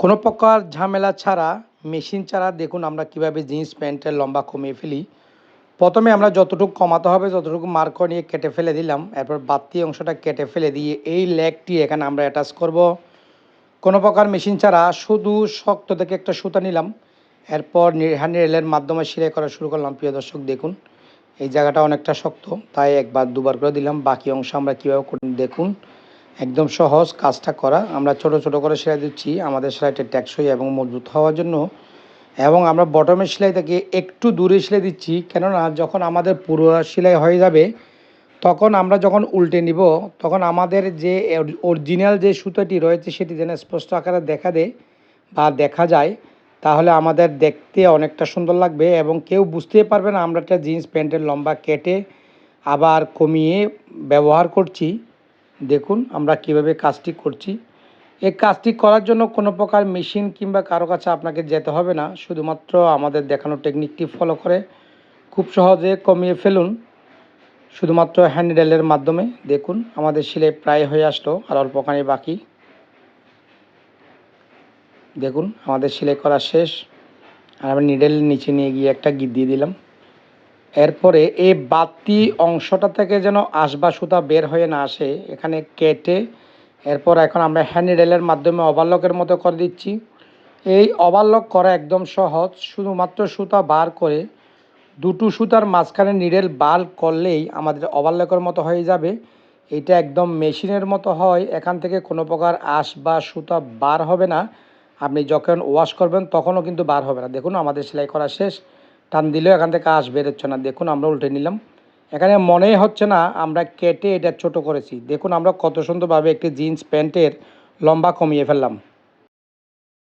কোনো প্রকার ঝামেলা ছাড়া, মেশিন ছাড়া দেখুন আমরা কীভাবে জিন্স প্যান্টের লম্বা কমিয়ে ফেলি। প্রথমে আমরা যতটুকু কমাতে হবে ততটুকু মার্ক নিয়ে কেটে ফেলে দিলাম, এরপর বাড়তি অংশটা কেটে ফেলে দিয়ে এই লেগটি এখানে আমরা অ্যাটাচ করব। কোনো প্রকার মেশিন ছাড়া শুধু শক্ত থেকে একটা সুতা নিলাম, এরপর হ্যান্ড রেলের মাধ্যমে সেলাই করা শুরু করলাম। প্রিয় দর্শক, দেখুন, এই জায়গাটা অনেকটা শক্ত, তাই একবার দুবার করে দিলাম, বাকি অংশ আমরা কীভাবে দেখুন। একদম সহজ কাজটা করা। আমরা ছোট ছোট করে সেলাই দিচ্ছি। আমাদের সেলাইটা টেকসই এবং মজবুত হওয়ার জন্য। এবং আমরা বটমের সেলাই থেকে একটু দূরে সেলাই দিচ্ছি। কেননা যখন আমাদের পুরো সেলাই হয়ে যাবে, তখন আমরা যখন উল্টে নিব, তখন আমাদের যে অরিজিনাল যে সুতোটি রয়েছে, সেটি যেন স্পষ্ট আকারে দেখা দেয় বা দেখা যায়, তাহলে আমাদের দেখতে অনেকটা সুন্দর লাগবে এবং কেউ বুঝতেই পারবে না, আমরা একটা জিন্স প্যান্টের লম্বা কেটে আবার কমিয়ে ব্যবহার করছি। দেখুন আমরা কীভাবে কাজটি করছি। এই কাজটি করার জন্য কোনো প্রকার মেশিন কিংবা কারও কাছে আপনাকে যেতে হবে না। শুধুমাত্র আমাদের দেখানো টেকনিকটি ফলো করে খুব সহজে কমিয়ে ফেলুন। শুধুমাত্র হ্যান্ডেলের মাধ্যমে দেখুন, আমাদের সেলাই প্রায় হয়ে আসলো, আর অল্পখানি বাকি। দেখুন, আমাদের সেলাই করা শেষ। আর আমি নিডেল নিচে নিয়ে গিয়ে একটা গিট দিয়ে দিলাম। এরপরে এই বাতি অংশটা থেকে যেন আসবা সুতা বের হয়ে না আসে, এখানে কেটে, এরপর এখন আমরা হ্যান্ড নিডেলের মাধ্যমে ওভারলকের মতো করে দিচ্ছি। এই ওভারলক করা একদম সহজ, শুধুমাত্র সুতা বার করে দুটো সুতার মাঝখানে নিডেল বার করলেই আমাদের ওভারলকের মতো হয়ে যাবে। এটা একদম মেশিনের মতো হয়, এখান থেকে কোনো প্রকার আঁশ বা সুতা বার হবে না। আপনি যখন ওয়াশ করবেন তখনও কিন্তু বার হবে না। দেখুন, আমাদের সেলাই করা শেষ। টান দিলেও এখান থেকে আঁশ বেরোচ্ছে না। দেখুন আমরা উল্টে নিলাম। এখানে মনেই হচ্ছে না আমরা কেটে এটা ছোট করেছি। দেখুন আমরা কত সুন্দরভাবে একটি জিন্স প্যান্টের লম্বা কমিয়ে ফেললাম।